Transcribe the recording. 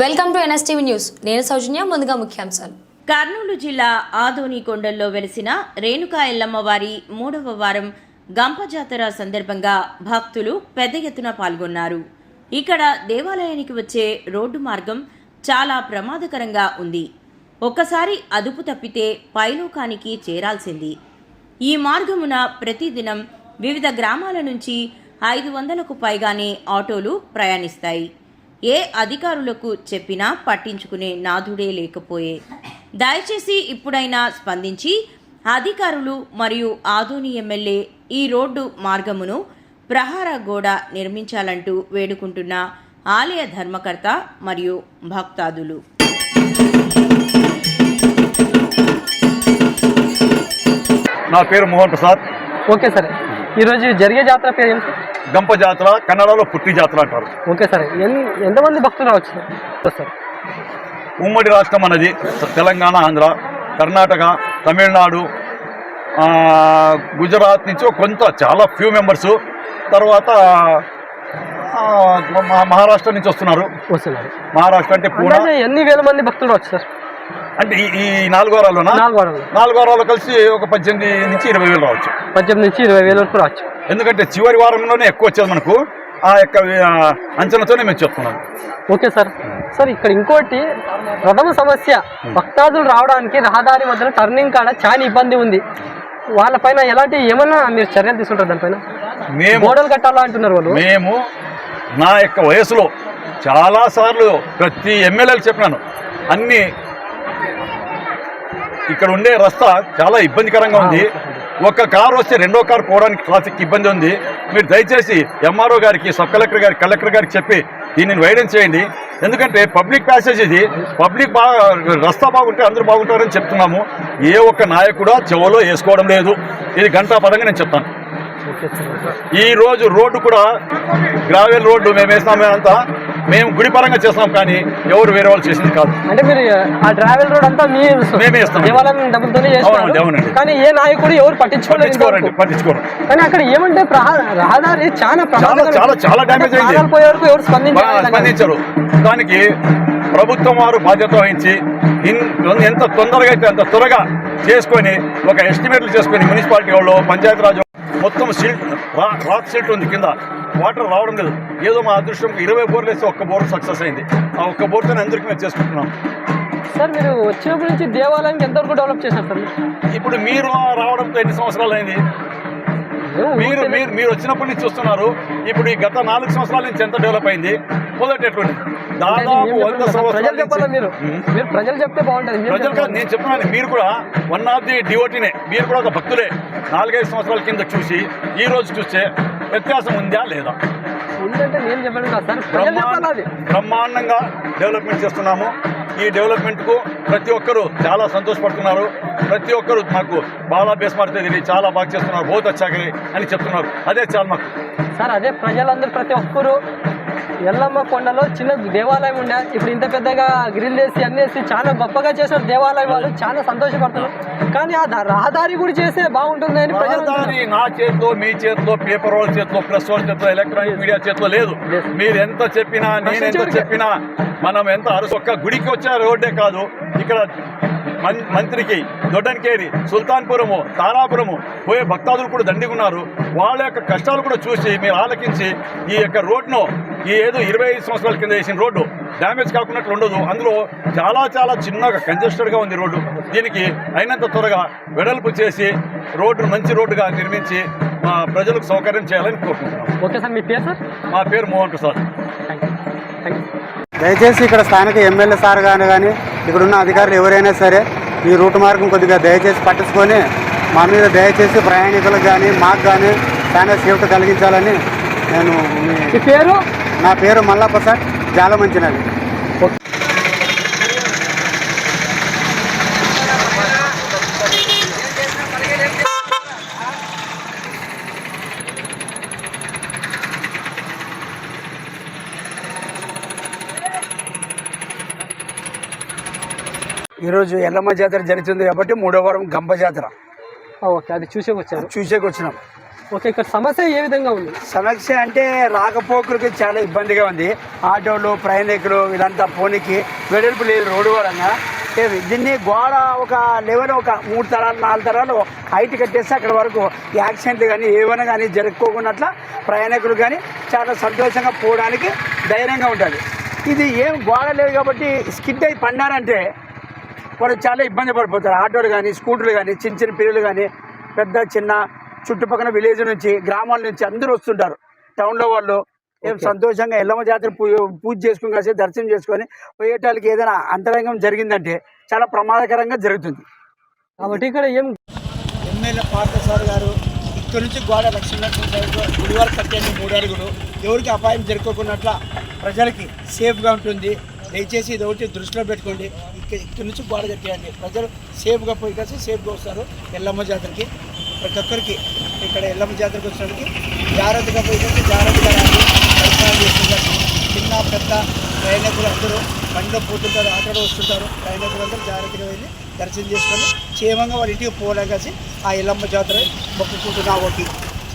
Welcome to NSTV news. నేను సౌజన్య ముందుగా ముఖ్యాంశాలు. కర్నూలు జిల్లా ఆదోని కొండల్లో వెలిసిన రేణుకా ఎల్లమ్మ వారి మూడవ వారం గంప జాతర సందర్భంగా భక్తులు పెద్ద ఎత్తున పాల్గొన్నారు. ఇక్కడ దేవాలయానికి వచ్చే రోడ్డు మార్గం చాలా ప్రమాదకరంగా ఉంది. ఒక్కసారి అదుపు తప్పితే పైలోకానికి చేరాల్సింది. ఈ మార్గమున ప్రతిదినం వివిధ గ్రామాల నుంచి ఐదు వందలకు పైగానే ఆటోలు ప్రయాణిస్తాయి. ఏ అధికారులకు చెప్పినా పట్టించుకునే నాథుడే లేకపోయే. దయచేసి ఇప్పుడైనా స్పందించి అధికారులు మరియు ఆదోని ఎమ్మెల్యే ఈ రోడ్డు మార్గమును ప్రహార గోడ నిర్మించాలంటూ వేడుకుంటున్న ఆలయ ధర్మకర్త మరియు భక్తాదులు. నా పేరు మోహన్ ప్రసాద్. Okay sir. ఈరోజు జరిగే జాతర పేరు ఏంటి? గంప జాతర కన్నడలో పుట్టి జాతర అంటారు. Okay sir. ఎంతమంది భక్తులు రావచ్చు? సార్. ఉమ్మడి రాష్ట్రం అన్నది తెలంగాణ ఆంధ్ర కర్ణాటక తమిళనాడు గుజరాత్ నుంచి కొంత చాలా ఫ్యూ మెంబర్స్ తర్వాత మహారాష్ట్ర నుంచి వస్తున్నారు. వస్తున్నారు. మహారాష్ట్ర అంటే అంటే ఎన్ని వేల మంది భక్తులు రావచ్చు సార్? అంటే ఈ నాలుగు వారాల్లోనా? నాలుగు వారాలు. కలిసి ఒక పద్దెనిమిది నుంచి ఇరవై వేలు రావచ్చు. పద్దెనిమిది నుంచి ఇరవై వేల వరకు రావచ్చు. ఎందుకంటే చివరి వారంలోనే ఎక్కువ వచ్చేది మనకు. ఆ యొక్క అంచనాతోనే మేము చెప్తున్నాం. Okay sir. సార్ ఇక్కడ ఇంకోటి ప్రథమ సమస్య. భక్తాదులు రావడానికి రహదారి మధ్యలో టర్నింగ్ కాడ చాలా ఇబ్బంది ఉంది. వాళ్ళపైన ఎలాంటి ఏమన్నా మీరు చర్యలు తీసుకుంటారు దానిపైన మేము గోడలు కట్టాలా అంటున్నారు వాళ్ళు? మేము నా యొక్క వయసులో చాలాసార్లు ప్రతి ఎమ్మెల్యేలు చెప్పినాను. అన్ని ఇక్కడ ఉండే రస్తా చాలా ఇబ్బందికరంగా ఉంది. ఒక కారు వస్తే రెండో కారు పోవడానికి ట్రాఫిక్ ఇబ్బంది ఉంది. మీరు దయచేసి ఎంఆర్ఓ గారికి సబ్ కలెక్టర్ గారికి కలెక్టర్ గారికి చెప్పి దీనిని వైడెన్స్ చేయండి. ఎందుకంటే పబ్లిక్ ప్యాసేజ్ ఇది. పబ్లిక్ బాగా రస్తా బాగుంటే అందరూ బాగుంటారని చెప్తున్నాము. ఏ ఒక్క నాయకుడు చెవులో వేసుకోవడం లేదు. ఇది గంటా పదంగా నేను చెప్తాను. ఈ రోజు రోడ్డు కూడా గ్రావెల్ రోడ్డు మేము వేసినామే అంతా. మేము గుడి పరంగా చేస్తాం కానీ ఎవరు వేరే వాళ్ళు చేసింది కాదు అంటే మీరు ఆ ట్రావెల్ రోడ్ అంతా మేమే ఇస్తాం. దేవాలయం డబ్బులతోనే కానీ ఏ నాయకుడు ఎవరు పట్టించుకోలేదు. పట్టించుకోరు కానీ అక్కడ ఏమంటే రహదారి చాలా. చాలా, చాలా damage అయింది. పోయే వరకు ఎవరు స్పందించారు దానికి ప్రభుత్వం వారు బాధ్యత వహించి ఎంత తొందరగా అయితే అంత త్వరగా చేసుకొని ఒక ఎస్టిమేట్లు చేసుకొని మున్సిపాలిటీ వాళ్ళు పంచాయతీరాజ్ మొత్తం సిల్ట్ రాక్ సిల్ట్ ఉంది కింద. వాటర్ రావడం లేదు. ఏదో మా అదృష్టం ఇరవై బోర్లు వేస్తే ఒక్క బోర్ సక్సెస్ అయింది. ఆ ఒక్క బోర్తో అందరికీ మేము చేసుకుంటున్నాం. సార్ మీరు వచ్చినప్పటి నుంచి దేవాలయానికి ఎంతవరకు డెవలప్ చేశారు సార్ ఇప్పుడు మీరు రావడంతో ఎన్ని సంవత్సరాలు అయింది? మీరు మీరు మీరు వచ్చినప్పటి నుంచి చూస్తున్నారు. ఇప్పుడు ఈ గత నాలుగు సంవత్సరాల నుంచి ఎంత డెవలప్ అయింది? మొదటి ఎటువంటి? దాదాపు వంద సంవత్సరాల మీరు? ప్రజలు చెప్తే బాగుంటుంది మీరు ప్రజలు కాదు నేను చెప్తున్నాను మీరు కూడా వన్ ఆఫ్ ది డివోటీనే మీరు కూడా ఒక భక్తులే. నాలుగైదు సంవత్సరాల కింద చూసి ఈ రోజు చూస్తే వ్యత్యాసం ఉందా లేదా? ఉందంటే నేను చెప్పాను సార్. బ్రహ్మాండంగా డెవలప్మెంట్ చేస్తున్నాము. ఈ డెవలప్మెంట్కు ప్రతి ఒక్కరూ చాలా సంతోషపడుతున్నారు. ప్రతి ఒక్కరూ మాకు బాగా బేస్ మారుతుంది. చాలా బాగా చేస్తున్నారు. బోత్ వచ్చాకని అని చెప్తున్నారు. అదే చాలా మాకు సార్ అదే ప్రజలందరూ ప్రతి ఒక్కరు ఎల్లమ్మ కొండలో చిన్న దేవాలయం ఉండే. ఇప్పుడు ఇంత పెద్దగా గ్రిల్ వేసి అన్ని వేసి చాలా గొప్పగా చేసిన దేవాలయం వాళ్ళు చాలా సంతోషపడుతున్నారు కానీ ఆ రహదారి కూడా చేస్తే బాగుంటుంది అని. రహదారి నా చేతిలో మీ చేతిలో పేపర్ వాళ్ళ చేతిలో ప్రెస్ వాళ్ళ చేతిలో ఎలక్ట్రానిక్ మీడియా చేతిలో లేదు. మీరు ఎంత చెప్పినా నేను ఎంత చెప్పినా మనం ఎంత అరుసు ఒక్క గుడికి వచ్చే రోడ్డే కాదు. ఇక్కడ మంత్రికి దొడ్డన్కేరి సుల్తాన్పురము తారాపురము పోయే భక్తాదులు కూడా దండిగా ఉన్నారు. వాళ్ళ యొక్క కష్టాలు కూడా చూసి మీరు ఆలకించి ఈ యొక్క రోడ్ను ఈ ఏదో ఇరవై ఐదు సంవత్సరాల కింద వేసిన రోడ్డు డ్యామేజ్ కాకున్నట్లు ఉండదు. అందులో చాలా చాలా చిన్నగా కంజెస్టెడ్గా ఉంది రోడ్డు. దీనికి అయినంత త్వరగా వెడల్పు చేసి రోడ్డు మంచి రోడ్డుగా నిర్మించి మా ప్రజలకు సౌకర్యం చేయాలని కోరుకుంటున్నాం. ఓకే సార్ మీ పేరు సార్? మా పేరు మోహన్ ప్రసాద్. దయచేసి ఇక్కడ స్థానిక ఎమ్మెల్యే సార్ కానీ కానీ ఇక్కడున్న అధికారులు ఎవరైనా సరే ఈ రూట్ మార్గం కొద్దిగా దయచేసి పట్టించుకొని మా మీద దయచేసి ప్రయాణికులకు కానీ మాకు కానీ చాలా సేఫ్టీ కలిగించాలని నేను పేరు? నా పేరు మల్లాప్రసాద్ జాలమంచినది ఈరోజు ఎల్లమ్మ జాతర జరుగుతుంది కాబట్టి మూడో వారం గంప జాతర. ఓకే అది చూసే వచ్చారు చూసేకి వచ్చినాం ఓకే ఇక్కడ సమస్య ఏ విధంగా ఉంది? సమస్య అంటే రాకపోకలకి చాలా ఇబ్బందిగా ఉంది. ఆటోలు ప్రయాణికులు వీళ్ళంతా పోనీకి వెడల్పు లేదు రోడ్డు వలన. దీన్ని గోడ ఒక లెవెల్ ఒక మూడు తరాలు నాలుగు తరాలు హైట్ కట్టేస్తే అక్కడ వరకు యాక్సిడెంట్లు కానీ ఏమైనా కానీ జరుపుకోకున్నట్ల ప్రయాణికులు కానీ చాలా సంతోషంగా పోవడానికి ధైర్యంగా ఉంటుంది ఇది ఏం గోడ లేదు కాబట్టి స్కిడ్ అయి పడినారంటే వాళ్ళు చాలా ఇబ్బంది పడిపోతారు. ఆటోలు కానీ స్కూటర్లు కానీ చిన్న చిన్న పిల్లలు కానీ పెద్ద చిన్న చుట్టుపక్కల విలేజ్ నుంచి గ్రామాల నుంచి అందరూ వస్తుంటారు. టౌన్లో వాళ్ళు ఏం సంతోషంగా ఎల్లమ్మ జాతర పూజ పూజ చేసుకుని కాసేపు దర్శనం చేసుకొని పోయేటానికి ఏదైనా అంతరంగం జరిగిందంటే చాలా ప్రమాదకరంగా జరుగుతుంది. కాబట్టి ఇక్కడ ఏం ఎమ్మెల్యే పార్థసార్ గారు ఇక్కడ నుంచి గోడ లక్ష్మీ గుడి వరకు కట్టండి మూడు అడుగులు. ఎవరికి అపాయం జరుపుకున్నట్ల ప్రజలకి సేఫ్గా ఉంటుంది. దయచేసి ఇది ఒకటి దృష్టిలో పెట్టుకోండి. ఇక్కడ ఇక్కడ నుంచి గోడ కట్టేయండి. ప్రజలు సేఫ్గా పోయి కలిసి సేఫ్గా వస్తారు. ఎల్లమ్మ జాతరకి. ప్రతి ఒక్కరికి ఇక్కడ ఎల్లమ్మ జాతరకు వచ్చినప్పటికి జాగ్రత్తగా పోయి జాగ్రత్తగా దర్శనాలు చిన్న పెద్ద ప్రయాణికులు అందరూ బండిలో పోతుంటారు అక్కడ వస్తుంటారు. ప్రయాణికులు అందరూ జాగ్రత్తగా వెళ్ళి దర్శనం చేసుకొని క్షేమంగా వాళ్ళ ఇంటికి పోవడం కలిసి ఆ ఎల్లమ్మ జాతర మొక్కుకుంటున్నా ఒకటి